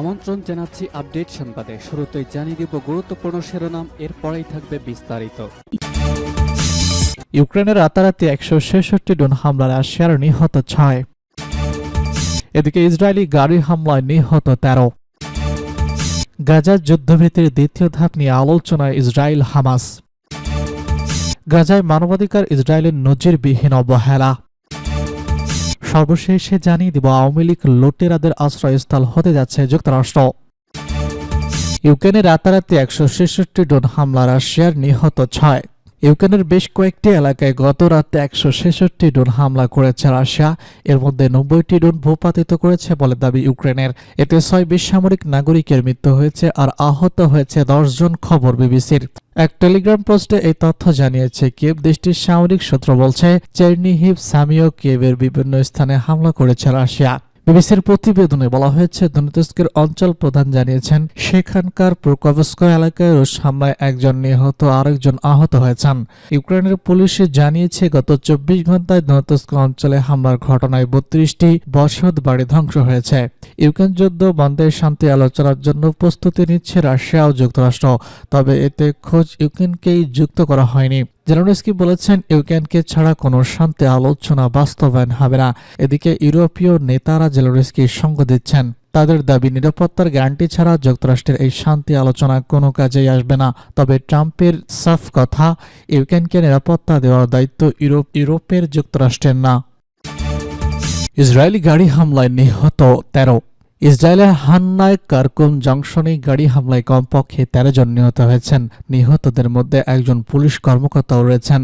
আমন্ত্রণ জানাচ্ছি আপডেট সংবাদে। শুরুতেই জানিয়ে দিব গুরুত্বপূর্ণ শিরোনাম, এরপরেই থাকবে বিস্তারিত। ইউক্রেনের রাতারাতি একশো ছেষট্টি ড্রোন হামলা রাশিয়ার নিহত ছয়। এদিকে ইসরায়েলি গাড়ি হামলায় নিহত তেরো। গাজার যুদ্ধভীতির দ্বিতীয় ধাপ নিয়ে আলোচনায় ইসরায়েল হামাস। গাজায় মানবাধিকার ইসরায়েলের নজিরবিহীন অবহেলা। সর্বশেষে জানিয়ে দিব, আওয়ামী লীগ লুটেরাদের আশ্রয়স্থল হতে যাচ্ছে যুক্তরাষ্ট্র। ইউক্রেনে রাতারাতি একশো ছেষট্টি ড্রোন হামলা রাশিয়ার নিহত ছয়। ইউক্রেনের বেশ কয়েকটি এলাকায় গত রাতে একশো ছেষট্টি ড্রোন হামলা করেছে রাশিয়া। এর মধ্যে নব্বইটি ড্রোন ভূপাতিত করেছে বলে দাবি ইউক্রেনের। এতে ছয় বেসামরিক নাগরিকের মৃত্যু হয়েছে আর আহত হয়েছে জন খবর বিবিসির। এক টেলিগ্রাম পোস্টে এই তথ্য জানিয়েছে, কিয়েভ দেশটির সামরিক সূত্র বলছে, চেরনিহিভ সামিও কিয়েভের বিভিন্ন স্থানে হামলা করেছে রাশিয়া। বিবিসির প্রতিবেদনে বলা হয়েছে দনেতস্কের অঞ্চল প্রধান জানিয়েছেন, সেখানকার প্রকোভস্ক এলাকায় রুশ হামলায় একজন নিহত আরেকজন আহত হয়েছেন। ইউক্রেনের পুলিশ জানিয়েছে, গত চব্বিশ ঘন্টায় দনেতস্ক অঞ্চলে হামলার ঘটনায় বত্রিশটি বসত বাড়ি ধ্বংস হয়েছে। ইউক্রেন যুদ্ধ বন্ধের শান্তি আলোচনার জন্য প্রস্তুতি নিচ্ছে রাশিয়া ও যুক্তরাষ্ট্র, তবে এতে খোঁজ ইউক্রেনকেই যুক্ত করা হয়নি। জেলানস্কি বলেছেন, ইউক্রেনকে ছাড়া কোনো শান্তি আলোচনা বাস্তবায়ন হবে না। এদিকে ইউরোপীয় নেতারা জেলানস্কির সঙ্গ দিচ্ছেন। তাদের দাবি, নিরাপত্তার গ্যারান্টি ছাড়া যুক্তরাষ্ট্রের এই শান্তি আলোচনা কোনো কাজেই আসবে না। তবে ট্রাম্পের সাফ কথা, ইউক্রেনকে নিরাপত্তা দেওয়ার দায়িত্ব ইউরোপ, ইউরোপের যুক্তরাষ্ট্রের না। ইসরায়েলি গাড়ি হামলায় নিহত তেরো ইসরায়েলের হান্নায় কারকুম জংশনে গাড়ি হামলায় কমপক্ষে তেরো জন নিহত হয়েছেন। নিহতদের মধ্যে একজন পুলিশ কর্মকর্তাও রয়েছেন।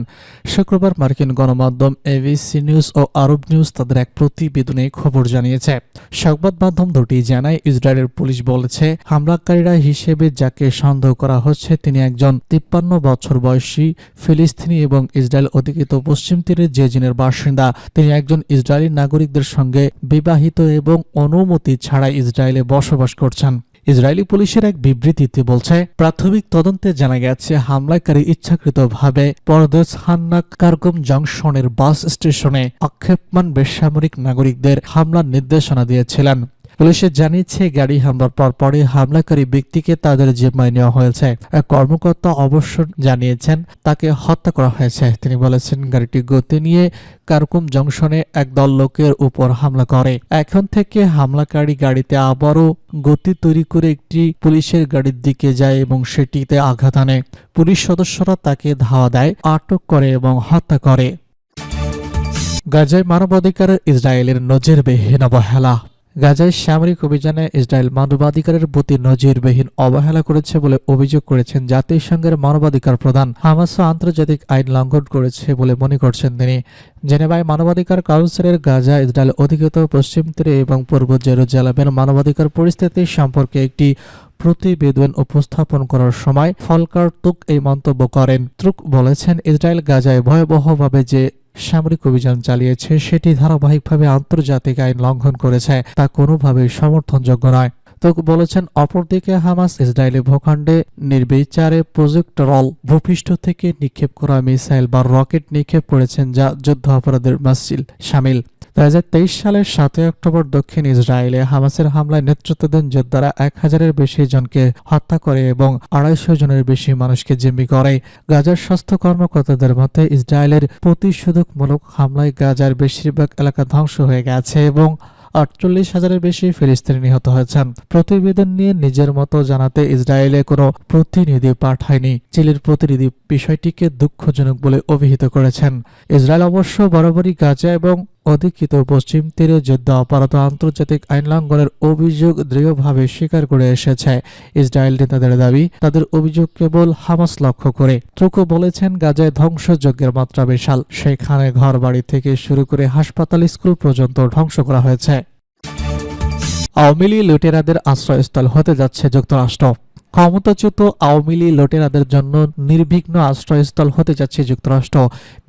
শুক্রবার মার্কিন গণমাধ্যম এবিসি নিউজ ও আরব নিউজ তাদের এক প্রতিবেদনে খবর জানিয়েছে। সংবাদ মাধ্যম দুটি জানায়, ইসরায়েলের পুলিশ বলেছে, হামলাকারীরা হিসেবে যাকে সন্দেহ করা হচ্ছে তিনি একজন তিপ্পান্ন বছর বয়সী ফিলিস্তিনি এবং ইসরায়েল অধিকৃত পশ্চিম তীরের জেজিনের বাসিন্দা। তিনি একজন ইসরায়েলি নাগরিকদের সঙ্গে বিবাহিত এবং অনুমতি ছাড়া ইসরায়েলে বসবাস করছেন। ইসরায়েলি পুলিশের এক বিবৃতিতে বলছে, প্রাথমিক তদন্তে জানা গেছে, হামলাকারী ইচ্ছাকৃতভাবে পরদেশ হান্না কার্গম জংশনের বাস স্টেশনে আক্ষেপমান বেসামরিক নাগরিকদের হামলার নির্দেশনা দিয়েছিলেন। পুলিশে জানিয়েছে, গাড়ি হামলার পর পরে হামলাকারী ব্যক্তিকে তাদের জিম্মায় নেওয়া হয়েছে। এক কর্মকর্তা অবশ্য জানিয়েছেন, তাকে হত্যা করা হয়েছে। তিনি বলেছেন, গাড়িটি গতি নিয়ে কারকুম জংশনে একদল লোকের উপর হামলা করে। এখন থেকে হামলাকারী গাড়িতে আবারও গতি তৈরি করে একটি পুলিশের গাড়ির দিকে যায় এবং সেটিতে আঘাত আনে। পুলিশ সদস্যরা তাকে ধাওয়া দেয়, আটক করে এবং হত্যা করে। গাজায় মানবাধিকার ইসরায়েলের নজিরবিহীন অবহেলা গাজায় সামরিক অভিযানে ইসরায়েল মানবাধিকারের প্রতি নজিরবিহীন অবহেলা করেছে বলে অভিযোগ করেছেন জাতিসংঘের মানবাধিকার প্রধান। হামাস আন্তর্জাতিক আইন লঙ্ঘন করেছে বলে মনে করছেন তিনি। জেনেভায় মানবাধিকার কাউন্সিলের গাজা ইসরায়েল অধিকৃত পশ্চিম তীরে এবং পূর্ব জেরুজালেমের মানবাধিকার পরিস্থিতি সম্পর্কে একটি প্রতিবেদন উপস্থাপন করার সময় ফলকার তুক এই মন্তব্য করেন। তুক বলেছেন, ইসরায়েল গাজায় ভয়াবহভাবে যে সামরিক অভিযান চালিয়েছে সেটি ধারাবাহিকভাবে আন্তর্জাতিক আইন লঙ্ঘন করেছে। তা কোনোভাবেই সমর্থনযোগ্য নয়। তো বলেছেন অপরদিকে হামাস ইসরায়েলি ভূখণ্ডে নির্বিচারে প্রজেক্টরল ভূপৃষ্ঠ থেকে নিক্ষেপ করা মিসাইল বা রকেট নিক্ষেপ করেছেন যা যুদ্ধ অপরাধের মাসিল সামিল। দুই সালের সাতই অক্টোবর দক্ষিণ ইসরায়েলে হামাসের হামলায় নেতৃত্ব দেন যোদ্ধারা এক হাজারের বেশি জনকে হত্যা করে এবং আড়াইশো জনের বেশি মানুষকে জিম্মি করে। গাজার স্বাস্থ্য কর্মকর্তাদের মতে, ইসরায়েলের প্রতিষেধকমূলক হামলায় গাজার বেশিরভাগ এলাকা ধ্বংস হয়ে গেছে এবং আটচল্লিশ হাজারের বেশি ফিলিস্তিনি নিহত হয়েছেন। প্রতিবেদন নিয়ে নিজের মতো জানাতে ইসরায়েলে কোনো প্রতিনিধি পাঠায়নি। চিলির প্রতিনিধি বিষয়টিকে দুঃখজনক বলে অভিহিত করেছেন। ইসরায়েল অবশ্য বরাবরই গাজা এবং অধিকৃত পশ্চিম তীরে যুদ্ধ অপরাধ আন্তর্জাতিক আইন লঙ্ঘনের অভিযোগ দৃঢ়ভাবে স্বীকার করে এসেছে। ইসরায়েল নেতাদের দাবি, তাদের অভিযোগ কেবল হামাস লক্ষ্য করে। ত্রুকো বলেছেন গাজায় ধ্বংসযজ্ঞের মাত্রা বিশাল। সেখানে ঘর বাড়ি থেকে শুরু করে হাসপাতাল, স্কুল পর্যন্ত ধ্বংস করা হয়েছে। আওয়ামী লুটেরাদের আশ্রয়স্থল হতে যাচ্ছে যুক্তরাষ্ট্র। ক্ষমতাচ্যুত আওয়ামী লীগ লুটেরাদের জন্য নির্বিঘ্ন আশ্রয়স্থল হতে যাচ্ছে যুক্তরাষ্ট্র।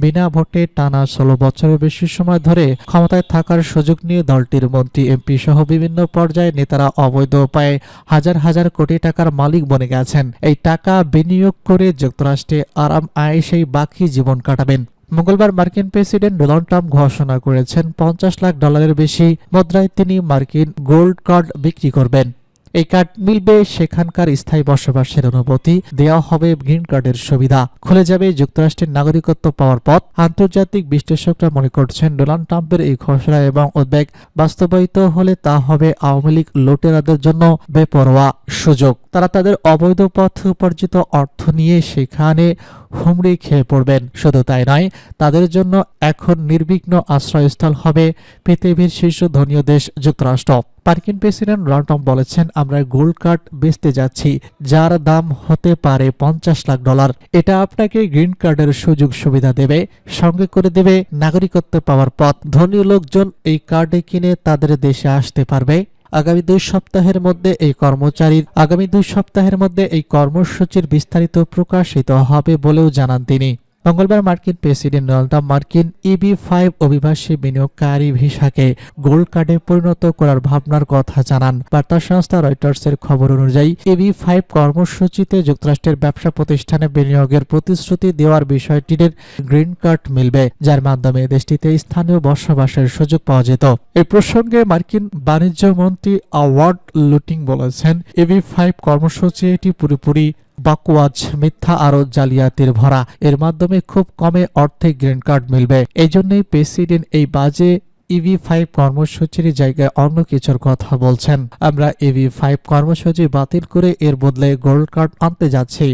বিনা ভোটে টানা ষোলো বছরের বেশি সময় ধরে ক্ষমতায় থাকার সুযোগ নিয়ে দলটির মন্ত্রী, এমপি সহ বিভিন্ন পর্যায়ে নেতারা অবৈধ উপায়ে হাজার হাজার কোটি টাকার মালিক বনে গেছেন। এই টাকা বিনিয়োগ করে যুক্তরাষ্ট্রে আরাম আয়েসেই বাকি জীবন কাটাবেন। মঙ্গলবার মার্কিন প্রেসিডেন্ট ডোনাল্ড ট্রাম্প ঘোষণা করেছেন, পঞ্চাশ লাখ ডলারের বেশি মুদ্রায় তিনি মার্কিন গোল্ড কার্ড বিক্রি করবেন। এই কার্ড মিলবে সেখানকার স্থায়ী বসবাসের অনুমতি। দেওয়া হবে গ্রিন কার্ডের সুবিধা। খুলে যাবে যুক্তরাষ্ট্রের নাগরিকত্ব পাওয়ার পথ। আন্তর্জাতিক বিশ্লেষকরা মনে করছেন, ডোনাল্ড ট্রাম্পের এই ঘোষণা এবং উদ্বেগ বাস্তবায়িত হলে তা হবে আওয়ামী লীগ লুটেরাদের জন্য বেপরোয়া সুযোগ। তারা তাদের অবৈধ পথে উপার্জিত অর্থ নিয়ে সেখানে হুমড়ি খেয়ে পড়বেন। শুধু তাই নয়, তাদের জন্য এখন নির্বিঘ্ন আশ্রয়স্থল হবে পৃথিবীর শীর্ষ ধনীয় দেশ যুক্তরাষ্ট্র। মার্কিন প্রেসিডেন্ট ডোনাল্ড বলেছেন, আমরা গোল্ড কার্ড বেচতে যাচ্ছি, যার দাম হতে পারে পঞ্চাশ লাখ ডলার। এটা আপনাকে গ্রিন কার্ডের সুযোগ সুবিধা দেবে, সঙ্গে করে দেবে নাগরিকত্ব পাওয়ার পথ। ধনী লোকজন এই কার্ডে কিনে তাদের দেশে আসতে পারবে। আগামী দুই সপ্তাহের মধ্যে এই কর্মচারীর, আগামী দুই সপ্তাহের মধ্যে এই কর্মসূচির বিস্তারিত প্রকাশিত হবে বলেও জানান তিনি। মঙ্গলবার মার্কিন প্রেসিডেন্ট ডোনাল্ড ট্রাম্প মার্কিন ইবি ফাইভ অভিবাসী বিনিয়োগকারী ভিসাকে গোল্ড কার্ডে পরিণত করার ভাবনার কথা জানান। বার্তা সংস্থা রয়টার্সের খবর অনুযায়ী ইবি ফাইভ কর্মসূচিতে যুক্তরাষ্ট্রের ব্যবসা প্রতিষ্ঠানে বিনিয়োগের প্রতিশ্রুতি দেওয়ার বিষয়টির গ্রিন কার্ড মিলবে, যার মাধ্যমে দেশটিতে স্থানীয় বসবাসের সুযোগ পাওয়া যেত। এই প্রসঙ্গে মার্কিন বাণিজ্য মন্ত্রী আওয়ার্ড লুটিং বলেছেন ইবি ফাইভ কর্মসূচি এটি পুরোপুরি বাকওয়াজ, মিথ্যা আরও জালিয়াতির ভরা। এর মাধ্যমে খুব কমে অর্থে গ্রিন কার্ড মিলবে। এই জন্যই প্রেসিডেন্ট এই বাজে ইভি ফাইভ কর্মসূচির জায়গায় অন্য কিছুর কথা বলছেন। আমরা ইভি ফাইভ কর্মসূচি বাতিল করে এর বদলে গোল্ড কার্ড আনতে যাচ্ছি।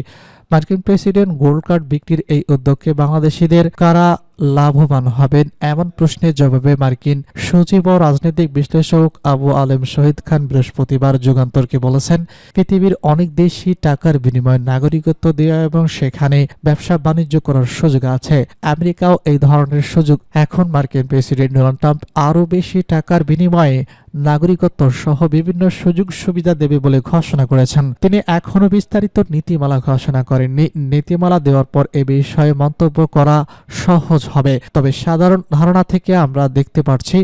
মার্কিন প্রেসিডেন্ট গোল্ড কার্ড বিক্রির এই উদ্যোগকে বাংলাদেশিদের কারা লাভবান হবেন এমন প্রশ্নের জবাবে মার্কিন সচিব ও রাজনৈতিক বিশ্লেষক আবু আলেম শহীদ খান বৃহস্পতিবার যুগান্তরকে বলেছেন, পৃথিবীর অনেক দেশই টাকার বিনিময়ে নাগরিকত্ব দেওয়া এবং সেখানে ব্যবসা বাণিজ্য করার সুযোগ আছে। আমেরিকাও এই ধরনের সুযোগ এখন মার্কিন প্রেসিডেন্ট ডোনাল্ড ট্রাম্প আরও বেশি টাকার বিনিময়ে নাগরিকত্ব সহ বিভিন্ন সুযোগ সুবিধা দেবে বলে ঘোষণা করেছেন। তিনি এখনও বিস্তারিত নীতিমালা ঘোষণা করেননি। নীতিমালা দেওয়ার পর এ বিষয়ে মন্তব্য করা সহজ হবে। তবে সাধারণ ধারণা থেকে আমরা দেখতে পাচ্ছি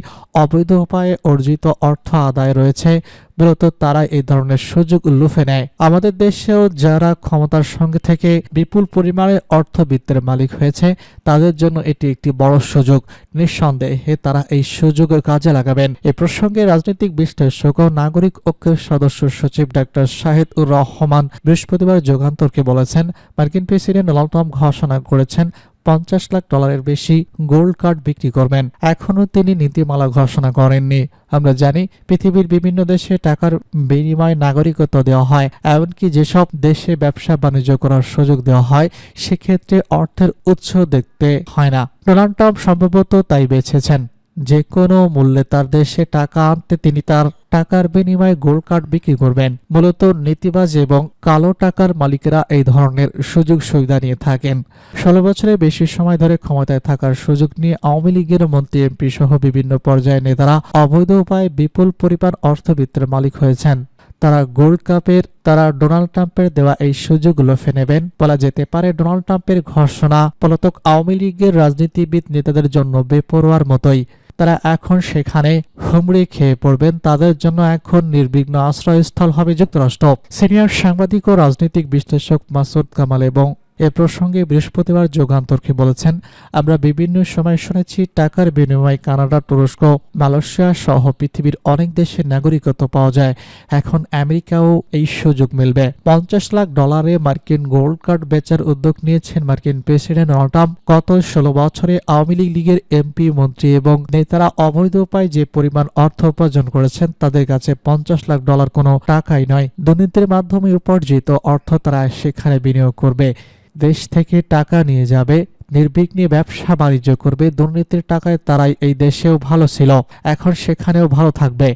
অবৈধ উপায়ে অর্জিত অর্থ আদায় রয়েছে। মূলত তারা এই ধরনের সুযোগ লুফে নেয়। আমাদের দেশেও যারা ক্ষমতার সঙ্গে থেকে বিপুল পরিমাণে অর্থ অর্থবিত্তের মালিক হয়েছে, তাদের জন্য এটি একটি বড় সুযোগ। নিঃসন্দেহে তারা এই সুযোগের কাজে লাগাবেন। এ প্রসঙ্গে রাজনৈতিক বিশ্লেষক ও নাগরিক ঐক্যের সদস্য সচিব ডাক্তার শাহিদ উর রহমান বৃহস্পতিবার যুগান্তরকে বলেছেন, মার্কিন প্রেসিডেন্ট ডোনাল্ড ট্রাম্প ঘোষণা করেছেন পঞ্চাশ লাখ ডলারের বেশি গোল্ড কার্ড বিক্রি করবেন। এখনও তিনি নীতিমালা ঘোষণা করেননি। আমরা জানি পৃথিবীর বিভিন্ন দেশে টাকার বিনিময়ে নাগরিকত্ব দেওয়া হয়, এমনকি যেসব দেশে ব্যবসা বাণিজ্য করার সুযোগ দেওয়া হয়, সেক্ষেত্রে অর্থের উৎস দেখতে হয় না। ডোনাল্ড ট্রাম্প সম্ভবত তাই বেছেছেন। যে কোনো মূল্যে তার দেশে টাকা আনতে তিনি তার টাকার বিনিময়ে গোল্ড কার্ড বিক্রি করবেন। মূলত নীতিবাজ এবং কালো টাকার মালিকেরা এই ধরনের সুযোগ সুবিধা নিয়ে থাকেন। ষোলো বছরের বেশি সময় ধরে ক্ষমতায় থাকার সুযোগ নিয়ে আওয়ামী লীগের মন্ত্রী, এমপি সহ বিভিন্ন পর্যায়ে নেতারা অবৈধ উপায়ে বিপুল পরিমাণ অর্থবিত্তের মালিক হয়েছেন। তারা গোল্ড কাপের, তারা ডোনাল্ড ট্রাম্পের দেওয়া এই সুযোগগুলো ফেনেবেন বলা যেতে পারে ডোনাল্ড ট্রাম্পের ঘোষণা পলাতক আওয়ামী লীগের রাজনীতিবিদ নেতাদের জন্য বেপরোয়ার মতোই। তারা এখন সেখানে হুমড়ি খেয়ে পড়বেন। তাদের জন্য এখন নির্বিঘ্ন আশ্রয়স্থল হবে যুক্তরাষ্ট্র। সিনিয়র সাংবাদিক ও রাজনৈতিক বিশ্লেষক মাসুদ কামাল এবং এ প্রসঙ্গে বৃহস্পতিবার যুগান্তরকে বলেছেন, আমরা বিভিন্ন সময় শুনেছি টাকার বিনিময়ে কানাডা তুরস্ক, মালয়েশিয়া সহ পৃথিবীর অনেক দেশের নাগরিকত্ব পাওয়া যায়। এখন আমেরিকাও এই সুযোগ মিলবে। পঞ্চাশ লাখ ডলারে মার্কিন গোল্ড কার্ড বেচার উদ্যোগ নিয়েছেন মার্কিন প্রেসিডেন্ট ডোনাল্ড ট্রাম্প। গত ষোলো বছরে আওয়ামী লীগ লীগের এমপি, মন্ত্রী এবং নেতারা অবৈধ উপায়ে যে পরিমাণ অর্থ উপার্জন করেছেন, তাদের কাছে পঞ্চাশ লাখ ডলার কোনো টাকাই নয়। দুর্নীতির মাধ্যমে উপার্জিত অর্থ তারা সেখানে বিনিয়োগ করবে। দেশ থেকে টাকা নিয়ে যাবে, নির্বিঘ্নে ব্যবসা বাণিজ্য করবে, দুর্নীতির টাকায় তারাই এই দেশেও ভালো ছিল, এখন সেখানেও ভালো থাকবে।